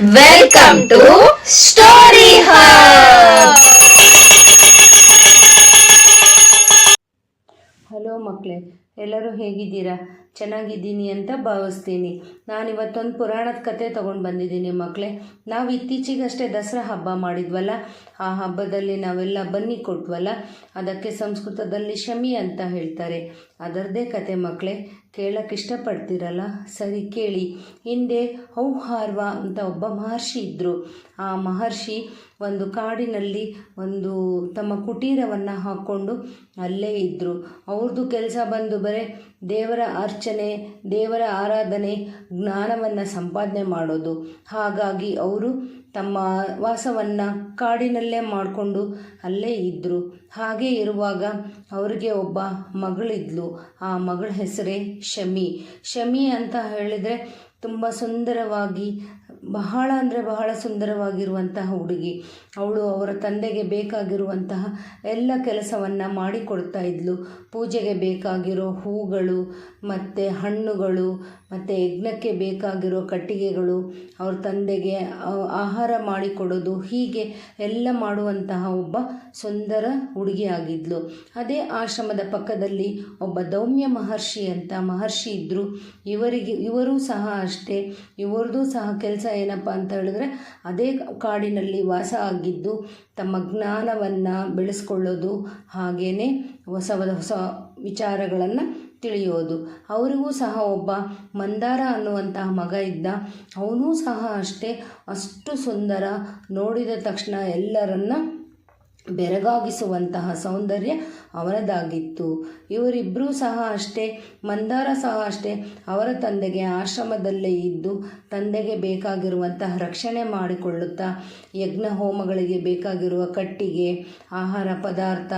Welcome to story hello ಮಕ್ಕಳೇ. ಎಲ್ಲರೂ ಹೇಗಿದ್ದೀರಾ? ಚೆನ್ನಾಗಿದ್ದೀನಿ ಅಂತ ಭಾವಿಸ್ತೀನಿ. ನಾನು ಇವತ್ತೊಂದು ಪುರಾಣದ ಕತೆ ತೊಗೊಂಡು ಬಂದಿದ್ದೀನಿ ಮಕ್ಕಳೇ ನಾವು ಇತ್ತೀಚೆಗಷ್ಟೇ ದಸರಾ ಹಬ್ಬ ಮಾಡಿದ್ವಲ್ಲ? ಆ ಹಬ್ಬದಲ್ಲಿ ನಾವೆಲ್ಲ ಬನ್ನಿ ಕೊಟ್ವಲ್ಲ? ಅದಕ್ಕೆ ಸಂಸ್ಕೃತದಲ್ಲಿ ಶಮಿ ಅಂತ ಹೇಳ್ತಾರೆ. ಅದರದ್ದೇ ಕತೆ ಮಕ್ಕಳೇ ಕೇಳಕ್ಕೆ ಇಷ್ಟಪಡ್ತೀರಲ್ಲ? ಸರಿ ಕೇಳಿ. ಹಿಂದೆ ಔಹಾರ್ವ ಅಂತ ಒಬ್ಬ ಮಹರ್ಷಿ ಇದ್ದರು ಆ ಮಹರ್ಷಿ ಒಂದು ಕಾಡಿನಲ್ಲಿ ಒಂದು ತಮ್ಮ ಕುಟೀರವನ್ನು ಹಾಕ್ಕೊಂಡು ಅಲ್ಲೇ ಇದ್ದರು ಅವ್ರದ್ದು ಕೆಲಸ ಬಂದು ಬರೀ ದೇವರ ಅರ್ಚನೆ ದೇವರ ಆರಾಧನೆ, ಜ್ಞಾನವನ್ನು ಸಂಪಾದನೆ ಮಾಡೋದು. ಹಾಗಾಗಿ ಅವರು ತಮ್ಮ ವಾಸವನ್ನು ಕಾಡಿನಲ್ಲೇ ಮಾಡಿಕೊಂಡು ಅಲ್ಲೇ ಇದ್ದರು ಹಾಗೆ ಇರುವಾಗ ಅವರಿಗೆ ಒಬ್ಬ ಮಗಳಿದ್ಲು. ಆ ಮಗಳ ಹೆಸರೇ ಶಮಿ. ಶಮಿ ಅಂತ ಹೇಳಿದರೆ ತುಂಬ ಸುಂದರವಾಗಿ ಬಹಳ ಅಂದರೆ ಬಹಳ ಸುಂದರವಾಗಿರುವಂತಹ ಹುಡುಗಿ. ಅವಳು ಅವರ ತಂದೆಗೆ ಬೇಕಾಗಿರುವಂತಹ ಎಲ್ಲ ಕೆಲಸವನ್ನು ಮಾಡಿಕೊಡ್ತಾ ಇದ್ಲು. ಪೂಜೆಗೆ ಬೇಕಾಗಿರೋ ಹೂಗಳು, ಮತ್ತು ಹಣ್ಣುಗಳು, ಮತ್ತು ಯಜ್ಞಕ್ಕೆ ಬೇಕಾಗಿರೋ ಕಟ್ಟಿಗೆಗಳು, ಅವ್ರ ತಂದೆಗೆ ಆಹಾರ ಮಾಡಿಕೊಡೋದು, ಹೀಗೆ ಎಲ್ಲ ಮಾಡುವಂತಹ ಒಬ್ಬ ಸುಂದರ ಹುಡುಗಿಯಾಗಿದ್ಲು. ಅದೇ ಆಶ್ರಮದ ಪಕ್ಕದಲ್ಲಿ ಒಬ್ಬ ದೌಮ್ಯ ಮಹರ್ಷಿ ಅಂತ ಮಹರ್ಷಿ ಇದ್ದರು ಇವರಿಗೆ, ಇವರೂ ಸಹ ಅಷ್ಟೇ. ಇವರದ್ದು ಸಹ ಕೆಲಸ ಏನಪ್ಪ ಅಂತ ಹೇಳಿದ್ರೆ, ಅದೇ ಕಾಡಿನಲ್ಲಿ ವಾಸ ಆಗಿದ್ದು, ತಮ್ಮ ಜ್ಞಾನವನ್ನು ಬೆಳೆಸ್ಕೊಳ್ಳೋದು ಹಾಗೆಯೇ ಹೊಸ ಹೊಸ ವಿಚಾರಗಳನ್ನು ತಿಳಿಯೋದು. ಅವರಿಗೂ ಸಹ ಒಬ್ಬ ಮಂದಾರ ಅನ್ನುವಂತಹ ಮಗ ಇದ್ದ, ಅವನೂ ಸಹ ಅಷ್ಟೇ ಅಷ್ಟು ಸುಂದರ ನೋಡಿದ ತಕ್ಷಣ ಎಲ್ಲರನ್ನ ಬೆರಗಾಗಿಸುವಂತಹ ಸೌಂದರ್ಯ ಅವರದಾಗಿತ್ತು. ಇವರಿಬ್ಬರೂ ಸಹ ಅಷ್ಟೇ, ಮಂದಾರ ಸಹ ಅಷ್ಟೇ. ಅವರ ತಂದೆಗೆ ಆಶ್ರಮದಲ್ಲೇ ಇದ್ದು, ತಂದೆಗೆ ಬೇಕಾಗಿರುವಂತಹ ರಕ್ಷಣೆ ಮಾಡಿಕೊಳ್ಳುತ್ತಾ ಯಜ್ಞ ಹೋಮಗಳಿಗೆ ಬೇಕಾಗಿರುವ ಕಟ್ಟಿಗೆ, ಆಹಾರ, ಪದಾರ್ಥ,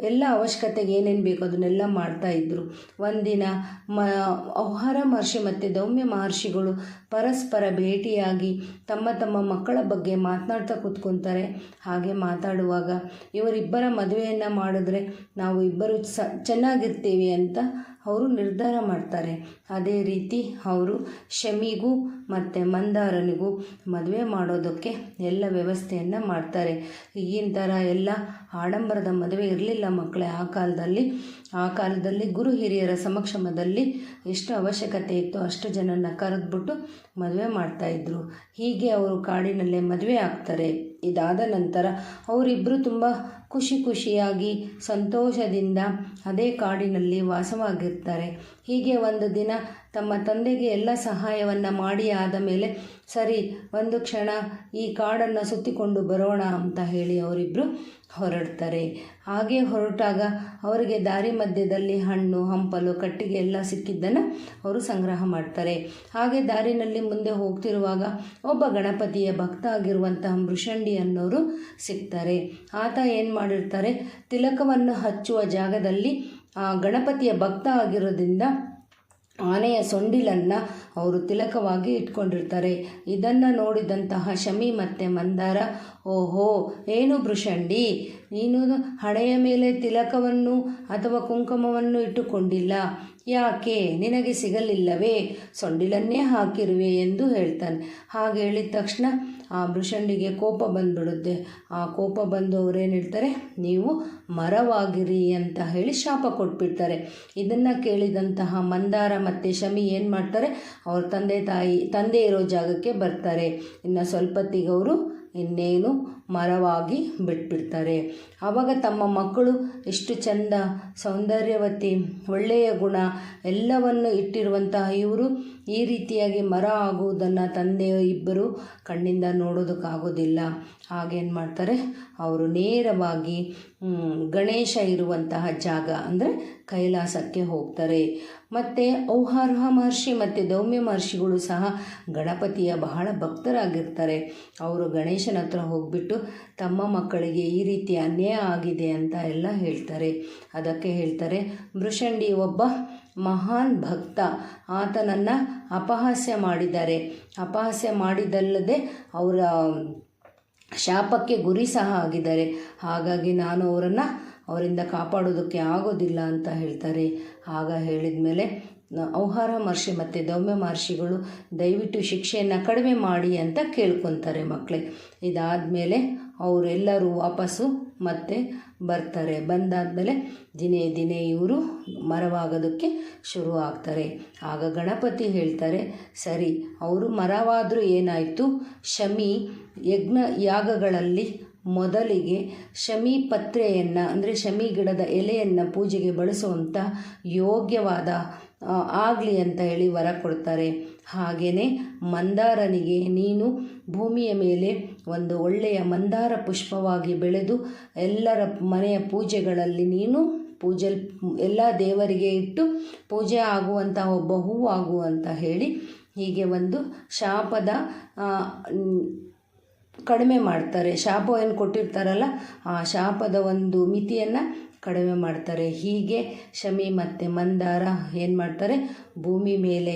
ಎಲ್ಲ ಅವಶ್ಯಕತೆಗೆ ಏನೇನು ಬೇಕು ಅದನ್ನೆಲ್ಲ ಮಾಡ್ತಾ ಇದ್ದರು ಒಂದಿನ ಮ ಔಹಾರ ಮಹರ್ಷಿ ಮತ್ತು ದೌಮ್ಯ ಮಹರ್ಷಿಗಳು ಪರಸ್ಪರ ಭೇಟಿಯಾಗಿ ತಮ್ಮ ತಮ್ಮ ಮಕ್ಕಳ ಬಗ್ಗೆ ಮಾತನಾಡ್ತಾ ಕೂತ್ಕೊತಾರೆ. ಹಾಗೆ ಮಾತಾಡುವಾಗ ಇವರಿಬ್ಬರ ಮದುವೆಯನ್ನು ಮಾಡಿದ್ರೆ ನಾವು ಇಬ್ಬರು ಸ, ಚೆನ್ನಾಗಿರ್ತೀವಿ ಅಂತ ಅವರು ನಿರ್ಧಾರ ಮಾಡ್ತಾರೆ. ಅದೇ ರೀತಿ ಅವರು ಶಮಿಗೂ ಮತ್ತು ಮಂದಾರನಿಗೂ ಮದುವೆ ಮಾಡೋದಕ್ಕೆ ಎಲ್ಲ ವ್ಯವಸ್ಥೆಯನ್ನು ಮಾಡ್ತಾರೆ. ಈಗಿನ ಥರ ಎಲ್ಲ ಆಡಂಬರದ ಮದುವೆ ಇರಲಿಲ್ಲ ಮಕ್ಕಳೇ ಆ ಕಾಲದಲ್ಲಿ ಆ ಕಾಲದಲ್ಲಿ ಗುರು ಹಿರಿಯರ ಸಮಕ್ಷಮದಲ್ಲಿ ಎಷ್ಟು ಅವಶ್ಯಕತೆ ಇತ್ತು ಅಷ್ಟು ಜನನ ಕರೆದ್ಬಿಟ್ಟು ಮದುವೆ ಮಾಡ್ತಾಯಿದ್ರು ಹೀಗೆ ಅವರು ಕಾಡಿನಲ್ಲೇ ಮದುವೆ ಆಗ್ತಾರೆ. ಇದಾದ ನಂತರ ಅವರಿಬ್ಬರು ತುಂಬ ಖುಷಿ ಖುಷಿಯಾಗಿ ಸಂತೋಷದಿಂದ ಅದೇ ಕಾಡಿನಲ್ಲಿ ವಾಸವಾಗಿರ್ತಾರೆ. ಹೀಗೆ ಒಂದು ದಿನ ತಮ್ಮ ತಂದೆಗೆ ಎಲ್ಲ ಸಹಾಯವನ್ನು ಮಾಡಿ ಆದ ಮೇಲೆ, ಸರಿ, ಒಂದು ಕ್ಷಣ ಈ ಕಾಡನ್ನು ಸುತ್ತಿಕೊಂಡು ಬರೋಣ ಅಂತ ಹೇಳಿ ಅವರಿಬ್ಬರು ಹೊರಡ್ತಾರೆ. ಹಾಗೆ ಹೊರಟಾಗ ಅವರಿಗೆ ದಾರಿ ಮಧ್ಯದಲ್ಲಿ ಹಣ್ಣು, ಹಂಪಲು, ಕಟ್ಟಿಗೆ ಎಲ್ಲ ಸಿಕ್ಕಿದ್ದನ್ನು ಅವರು ಸಂಗ್ರಹ ಮಾಡ್ತಾರೆ. ಹಾಗೆ ದಾರಿನಲ್ಲಿ ಮುಂದೆ ಹೋಗ್ತಿರುವಾಗ ಒಬ್ಬ ಗಣಪತಿಯ ಭಕ್ತ ಆಗಿರುವಂತಹ ಮೃಷಂಡಿ ಅನ್ನೋರು ಸಿಗ್ತಾರೆ ಆತ ಏನು ಮಾಡಿರ್ತಾರೆ, ತಿಲಕವನ್ನು ಹಚ್ಚುವ ಜಾಗದಲ್ಲಿ ಗಣಪತಿಯ ಭಕ್ತ ಆಗಿರೋದ್ರಿಂದ ಆನೆಯ ಸೊಂಡಿಲನ್ನು ಅವರು ತಿಲಕವಾಗಿ ಇಟ್ಕೊಂಡಿರ್ತಾರೆ. ಇದನ್ನು ನೋಡಿದಂತಹ ಶಮಿ ಮತ್ತು ಮಂದಾರ, ಓಹೋ, ಏನು ಭೃಷಂಡಿ, ನೀನು ಹಣೆಯ ಮೇಲೆ ತಿಲಕವನ್ನು ಅಥವಾ ಕುಂಕುಮವನ್ನು ಇಟ್ಟುಕೊಂಡಿಲ್ಲ. ಯಾಕೆ? ನಿನಗೆ ಸಿಗಲಿಲ್ಲವೇ? ಸೊಂಡಿಲನ್ನೇ ಹಾಕಿರುವೆ ಎಂದು ಹೇಳ್ತಾನೆ. ಹಾಗೆ ಹೇಳಿದ ತಕ್ಷಣ ಆ ಭೃಷಂಡಿಗೆ ಕೋಪ ಬಂದ್ಬಿಡುತ್ತೆ. ಆ ಕೋಪ ಬಂದು ಅವ್ರೇನು ಹೇಳ್ತಾರೆ? ನೀವು ಮರವಾಗಿರಿ ಅಂತ ಹೇಳಿ ಶಾಪ ಕೊಟ್ಬಿಡ್ತಾರೆ. ಇದನ್ನು ಕೇಳಿದಂತಹ ಮಂದಾರ ಮತ್ತು ಶಮಿ ಏನು ಮಾಡ್ತಾರೆ? ಅವ್ರ ತಂದೆ ತಾಯಿ, ತಂದೆ ಇರೋ ಜಾಗಕ್ಕೆ ಬರ್ತಾರೆ. ಇನ್ನು ಸ್ವಲ್ಪತ್ತಿಗೆ ಅವರು ಇನ್ನೇನು ಮರವಾಗಿ ಬಿಟ್ಬಿಡ್ತಾರೆ. ಆವಾಗ ತಮ್ಮ ಮಕ್ಕಳು ಎಷ್ಟು ಚಂದ ಸೌಂದರ್ಯವತಿ, ಒಳ್ಳೆಯ ಗುಣ ಎಲ್ಲವನ್ನು ಇಟ್ಟಿರುವಂತಹ ಇವರು ಈ ರೀತಿಯಾಗಿ ಮರ ಆಗುವುದನ್ನು ತಂದೆ ಇಬ್ಬರು ಕಣ್ಣಿಂದ ನೋಡೋದಕ್ಕಾಗೋದಿಲ್ಲ. ಹಾಗೇನು ಮಾಡ್ತಾರೆ? ಅವರು ನೇರವಾಗಿ ಗಣೇಶ ಇರುವಂತಹ ಜಾಗ ಅಂದರೆ ಕೈಲಾಸಕ್ಕೆ ಹೋಗ್ತಾರೆ. ಮತ್ತು ಔಹಾರ್ಹ ಮಹರ್ಷಿ ಮತ್ತು ದೌಮ್ಯ ಮಹರ್ಷಿಗಳು ಸಹ ಗಣಪತಿಯ ಬಹಳ ಭಕ್ತರಾಗಿರ್ತಾರೆ. ಅವರು ಗಣೇಶನ ಹತ್ರ ಹೋಗ್ಬಿಟ್ಟು ತಮ್ಮ ಮಕ್ಕಳಿಗೆ ಈ ರೀತಿ ಅನ್ಯಾಯ ಆಗಿದೆ ಅಂತ ಎಲ್ಲ ಹೇಳ್ತಾರೆ. ಅದಕ್ಕೆ ಹೇಳ್ತಾರೆ, ಮೃಷಂಡಿ ಒಬ್ಬ ಮಹಾನ್ ಭಕ್ತ. ಆತನನ್ನು ಅಪಹಾಸ್ಯ ಮಾಡಿದ್ದಾರೆ. ಅಪಹಾಸ್ಯ ಮಾಡಿದಲ್ಲದೆ ಅವರ ಶಾಪಕ್ಕೆ ಗುರಿ ಸಹ ಆಗಿದ್ದಾರೆ. ಹಾಗಾಗಿ ನಾನು ಅವರನ್ನು ಅವರಿಂದ ಕಾಪಾಡೋದಕ್ಕೆ ಆಗೋದಿಲ್ಲ ಅಂತ ಹೇಳ್ತಾರೆ. ಆಗ ಹೇಳಿದ ಮೇಲೆ ಔಹಾರ ಮಹರ್ಷಿ ಮತ್ತು ದೌಮ್ಯ ಮಹರ್ಷಿಗಳು ದಯವಿಟ್ಟು ಶಿಕ್ಷೆಯನ್ನು ಕಡಿಮೆ ಮಾಡಿ ಅಂತ ಕೇಳ್ಕೊತಾರೆ ಮಕ್ಕಳೇ ಇದಾದಮೇಲೆ ಅವರೆಲ್ಲರೂ ವಾಪಸ್ಸು ಮತ್ತೆ ಬರ್ತಾರೆ. ಬಂದಾದಮೇಲೆ ದಿನೇ ದಿನೇ ಇವರು ಮರವಾಗೋದಕ್ಕೆ ಶುರು ಆಗ್ತಾರೆ. ಆಗ ಗಣಪತಿ ಹೇಳ್ತಾರೆ, ಸರಿ, ಅವರು ಮರವಾದರೂ ಏನಾಯಿತು? ಶಮಿ ಯಜ್ಞ ಯಾಗಗಳಲ್ಲಿ ಮೊದಲಿಗೆ ಶಮಿ ಪತ್ರೆಯನ್ನು, ಅಂದರೆ ಶಮಿ ಗಿಡದ ಎಲೆಯನ್ನು ಪೂಜೆಗೆ ಬಳಸುವಂಥ ಯೋಗ್ಯವಾದ ಆಗಲಿ ಅಂತ ಹೇಳಿ ವರ ಕೊಡ್ತಾರೆ. ಹಾಗೆಯೇ ಮಂದಾರನಿಗೆ ನೀನು ಭೂಮಿಯ ಮೇಲೆ ಒಂದು ಒಳ್ಳೆಯ ಮಂದಾರ ಪುಷ್ಪವಾಗಿ ಬೆಳೆದು ಎಲ್ಲರ ಮನೆಯ ಪೂಜೆಗಳಲ್ಲಿ ನೀನು ಪೂಜೆ ಎಲ್ಲ ದೇವರಿಗೆ ಇಟ್ಟು ಪೂಜೆ ಆಗುವಂಥ ಒಬ್ಬ ಹೂವು ಅಂತ ಹೇಳಿ ಹೀಗೆ ಒಂದು ಶಾಪದ ಕಡಿಮೆ ಮಾಡ್ತಾರೆ. ಶಾಪ ಏನು ಕೊಟ್ಟಿರ್ತಾರಲ್ಲ, ಆ ಶಾಪದ ಒಂದು ಮಿತಿಯನ್ನು ಕಡಿಮೆ ಮಾಡ್ತಾರೆ. ಹೀಗೆ ಶಮಿ ಮತ್ತು ಮಂದಾರ ಏನು ಮಾಡ್ತಾರೆ? ಭೂಮಿ ಮೇಲೆ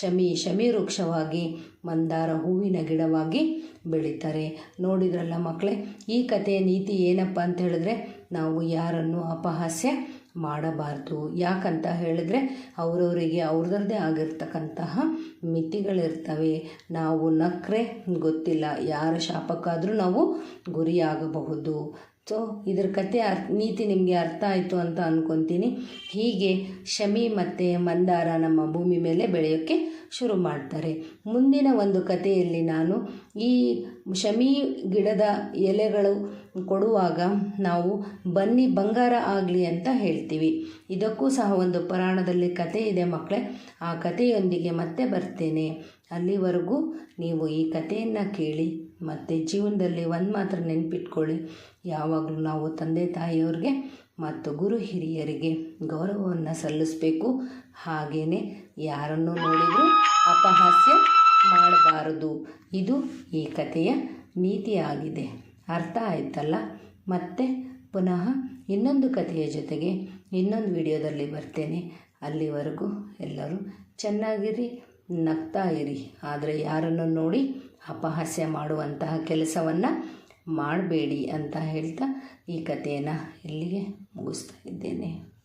ಶಮಿ ಶಮಿ ವೃಕ್ಷವಾಗಿ ಮಂದಾರ ಹೂವಿನ ಗಿಡವಾಗಿ ಬೆಳೀತಾರೆ. ನೋಡಿದ್ರಲ್ಲ ಮಕ್ಕಳೇ ಈ ಕಥೆಯ ನೀತಿ ಏನಪ್ಪ ಅಂತ ಹೇಳಿದ್ರೆ, ನಾವು ಯಾರನ್ನು ಅಪಹಾಸ್ಯ ಮಾಡಬಾರ್ದು. ಯಾಕಂತ ಹೇಳಿದ್ರೆ ಅವರವರಿಗೆ ಅವ್ರದ್ದೇ ಆಗಿರ್ತಕ್ಕಂತಹ ಮಿತಿಗಳಿರ್ತವೆ. ನಾವು ನಕ್ಕರೆ ಗೊತ್ತಿಲ್ಲ. ಯಾರ ಶಾಪಕ್ಕಾದರೂ ನಾವು ಗುರಿಯಾಗಬಹುದು. ಸೊ ಇದ್ರ ಕತೆ ನೀತಿ ನಿಮಗೆ ಅರ್ಥ ಆಯಿತು ಅಂತ ಅಂದ್ಕೊತೀನಿ ಹೀಗೆ ಶಮಿ ಮತ್ತು ಮಂದಾರ ನಮ್ಮ ಭೂಮಿ ಮೇಲೆ ಬೆಳೆಯೋಕ್ಕೆ ಶುರು ಮಾಡ್ತಾರೆ. ಮುಂದಿನ ಒಂದು ಕಥೆಯಲ್ಲಿ ನಾನು ಈ ಶಮಿ ಗಿಡದ ಎಲೆಗಳು ಕೊಡುವಾಗ ನಾವು ಬನ್ನಿ ಬಂಗಾರ ಆಗಲಿ ಅಂತ ಹೇಳ್ತೀವಿ. ಇದಕ್ಕೂ ಸಹ ಒಂದು ಪುರಾಣದಲ್ಲಿ ಕತೆ ಇದೆ ಮಕ್ಕಳೇ ಆ ಕಥೆಯೊಂದಿಗೆ ಮತ್ತೆ ಬರ್ತೇನೆ. ಅಲ್ಲಿವರೆಗೂ ನೀವು ಈ ಕಥೆಯನ್ನು ಕೇಳಿ ಮತ್ತು ಜೀವನದಲ್ಲಿ ಒಂದು ಮಾತ್ರ ನೆನಪಿಟ್ಕೊಳ್ಳಿ. ಯಾವಾಗಲೂ ನಾವು ತಂದೆ ತಾಯಿಯವ್ರಿಗೆ ಮತ್ತು ಗುರು ಹಿರಿಯರಿಗೆ ಗೌರವವನ್ನು ಸಲ್ಲಿಸಬೇಕು. ಹಾಗೆಯೇ ಯಾರನ್ನು ನೋಡಿದರೂ ಅಪಹಾಸ್ಯ ಮಾಡಬಾರದು. ಇದು ಈ ಕಥೆಯ ನೀತಿಯಾಗಿದೆ. ಅರ್ಥ ಆಯ್ತಲ್ಲ? ಮತ್ತೆ ಪುನಃ ಇನ್ನೊಂದು ಕಥೆಯ ಜೊತೆಗೆ ಇನ್ನೊಂದು ವಿಡಿಯೋದಲ್ಲಿ ಬರ್ತೇನೆ. ಅಲ್ಲಿವರೆಗೂ ಎಲ್ಲರೂ ಚೆನ್ನಾಗಿರಿ, ನಗ್ತಾ ಇರಿ. ಆದರೆ ಯಾರನ್ನು ನೋಡಿ ಅಪಹಾಸ್ಯ ಮಾಡುವಂತಹ ಕೆಲಸವನ್ನು ಮಾಡಬೇಡಿ ಅಂತ ಹೇಳ್ತಾ ಈ ಕಥೆಯನ್ನು ಇಲ್ಲಿಗೆ ಮುಗಿಸ್ತಾ ಇದ್ದೇನೆ.